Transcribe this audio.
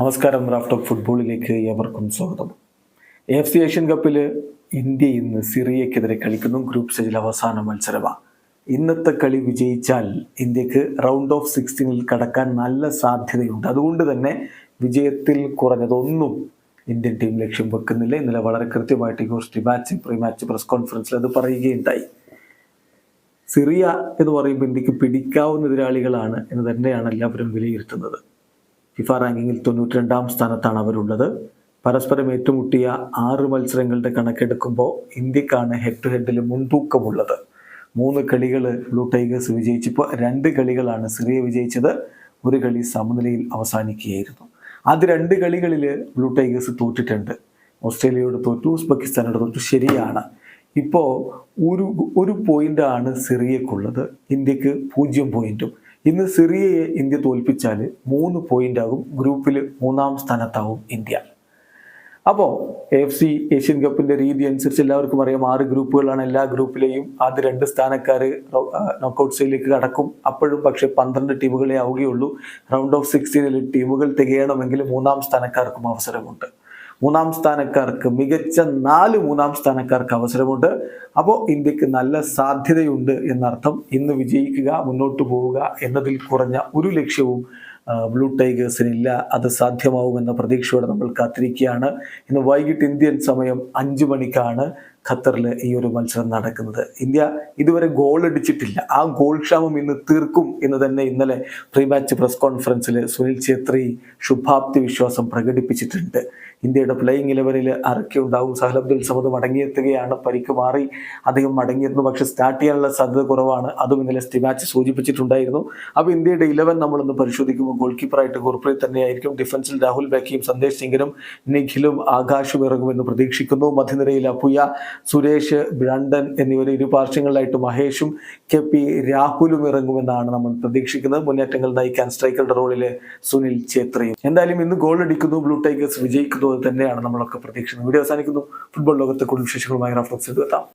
നമസ്കാരം raft of ഫുട്ബോളിലേക്ക് ഏവർക്കും സ്വാഗതം. എഫ് സി ഏഷ്യൻ കപ്പിൽ ഇന്ത്യ ഇന്ന് സിറിയക്കെതിരെ കളിക്കുന്നു. ഗ്രൂപ്പ് സ്റ്റേജിൽ അവസാന മത്സരമാണ് ഇന്നത്തെ കളി വിജയിച്ചാൽ ഇന്ത്യയ്ക്ക് റൗണ്ട് ഓഫ് സിക്സ്റ്റീനിൽ കടക്കാൻ നല്ല സാധ്യതയുണ്ട്. അതുകൊണ്ട് തന്നെ വിജയത്തിൽ കുറഞ്ഞതൊന്നും ഇന്ത്യൻ ടീം ലക്ഷ്യം വെക്കുന്നില്ല. ഇന്നലെ വളരെ കൃത്യമായിട്ട് just match pre match press കോൺഫറൻസിൽ അത് പറയുകയുണ്ടായി. സിറിയ എന്ന് പറയുമ്പോൾ ഇന്ത്യയ്ക്ക് പിടിക്കാവുന്ന എതിരാളികളാണ് എന്ന് തന്നെയാണ് എല്ലാവരും വിലയിരുത്തുന്നത്. ഫിഫ റാങ്കിങ്ങിൽ തൊണ്ണൂറ്റി രണ്ടാം സ്ഥാനത്താണ് അവരുള്ളത്. പരസ്പരം ഏറ്റുമുട്ടിയ ആറ് മത്സരങ്ങളുടെ കണക്കെടുക്കുമ്പോൾ ഇന്ത്യക്കാണ് ഹെഡ് ടു ഹെഡിൽ മുൻതൂക്കമുള്ളത്. മൂന്ന് കളികൾ ബ്ലൂ ടൈഗേഴ്സ് വിജയിച്ചപ്പോൾ രണ്ട് കളികളാണ് സിറിയ വിജയിച്ചത്. ഒരു കളി സമനിലയിൽ അവസാനിക്കുകയായിരുന്നു. ആദ്യ രണ്ട് കളികളിൽ ബ്ലൂ ടൈഗേഴ്സ് തോറ്റിട്ടുണ്ട്. ഓസ്ട്രേലിയയോട് തോറ്റു ഉസ്ബെക്കിസ്ഥാനോട് തോറ്റു. ശരിയാണ്. ഇപ്പോൾ ഒരു ഒരു പോയിന്റാണ് സിറിയക്കുള്ളത്. ഇന്ത്യയ്ക്ക് പൂജ്യം പോയിന്റും ഇന്ന് സിറിയയെ ഇന്ത്യ തോൽപ്പിച്ചാൽ മൂന്ന് പോയിന്റ് ആകും ഗ്രൂപ്പിൽ മൂന്നാം സ്ഥാനത്താവും ഇന്ത്യ. അപ്പോൾ എഫ് സി ഏഷ്യൻ കപ്പിന്റെ രീതി അനുസരിച്ച് എല്ലാവർക്കും അറിയാം ആറ് ഗ്രൂപ്പുകളാണ് എല്ലാ ഗ്രൂപ്പിലെയും ആദ്യ രണ്ട് സ്ഥാനക്കാർ നോക്കൗട്ട് സ്റ്റേജിലേക്ക് കടക്കും. അപ്പോഴും പക്ഷേ പന്ത്രണ്ട് ടീമുകളെ ആവുകയുള്ളൂ. റൗണ്ട് ഓഫ് സിക്സ്റ്റീനിൽ ടീമുകൾ തികയണമെങ്കിൽ മൂന്നാം സ്ഥാനക്കാർക്കും അവസരമുണ്ട്. മൂന്നാം സ്ഥാനക്കാർക്ക് മികച്ച നാല് മൂന്നാം സ്ഥാനക്കാർക്ക് അവസരമുണ്ട്. അപ്പോൾ ഇന്ത്യയ്ക്ക് നല്ല സാധ്യതയുണ്ട് എന്നർത്ഥം ഇന്ന് വിജയിക്കുക മുന്നോട്ട് പോവുക എന്നതിൽ കുറഞ്ഞ ഒരു ലക്ഷ്യവും ബ്ലൂ ടൈഗേഴ്സിനില്ല. അത് സാധ്യമാവുമെന്ന പ്രതീക്ഷയോടെ നമ്മൾ കാത്തിരിക്കുകയാണ്. ഇന്ന് വൈകിട്ട് ഇന്ത്യൻ സമയം അഞ്ചു മണിക്കാണ്. ഖത്തറിൽ ഈ ഒരു മത്സരം നടക്കുന്നത്. ഇന്ത്യ ഇതുവരെ ഗോൾ അടിച്ചിട്ടില്ല ആ ഗോൾ ക്ഷാമം ഇന്ന് തീർക്കും എന്ന് തന്നെ ഇന്നലെ പ്രീ മാച്ച് പ്രസ് കോൺഫറൻസിൽ സുനിൽ ഛേത്രി ശുഭാപ്തി വിശ്വാസം പ്രകടിപ്പിച്ചിട്ടുണ്ട്. ഇന്ത്യയുടെ പ്ലേയിങ് ഇലവനിൽ അറക്കി ഉണ്ടാവും. സഹൽ അബ്ദുൽ സമദ് മടങ്ങിയെത്തുകയാണ്. പരിക്ക് മാറി അദ്ദേഹം മടങ്ങിയിരുന്നു. പക്ഷെ സ്റ്റാർട്ട് ചെയ്യാനുള്ള സാധ്യത കുറവാണ്. അതും ഇന്നലെ സ്റ്റി മാച്ച് സൂചിപ്പിച്ചിട്ടുണ്ടായിരുന്നു. അപ്പോൾ ഇന്ത്യയുടെ ഇലവൻ നമ്മളൊന്ന് പരിശോധിക്കുമ്പോൾ ഗോൾ കീപ്പറായിട്ട് ഗുർപ്രീത് തന്നെയായിരിക്കും. ഡിഫൻസിൽ രാഹുൽ ബക്കിയും സന്ദേശ് സിംഗിനും നിഖിലും ആകാശും ഇറങ്ങുമെന്ന് പ്രതീക്ഷിക്കുന്നു. മധ്യനിരയിൽ അപ്പുയ സുരേഷ് ബ്രണ്ടൻ എന്നിവർ ഇരു പാർശ്വങ്ങളിലായിട്ട് മഹേഷും കെ പി രാഹുലും ഇറങ്ങുമെന്നാണ് നമ്മൾ പ്രതീക്ഷിക്കുന്നത്. മുന്നേറ്റങ്ങൾ നയിക്കാൻ സ്ട്രൈക്കറുടെ റോളിൽ സുനിൽ ഛേത്രിയും. എന്തായാലും ഇന്ന് ഗോൾ അടിക്കുന്നു. ബ്ലൂ ടൈഗേഴ്സ് വിജയിക്കുന്നു അത് തന്നെയാണ് നമ്മളൊക്കെ പ്രതീക്ഷിക്കുന്നത്. വീഡിയോ അവസാനിക്കുന്നു. ഫുട്ബോൾ ലോകത്തെ കൂടുതൽ വിശേഷങ്ങളുമായി റഫ്ലക്സ് എത്താം.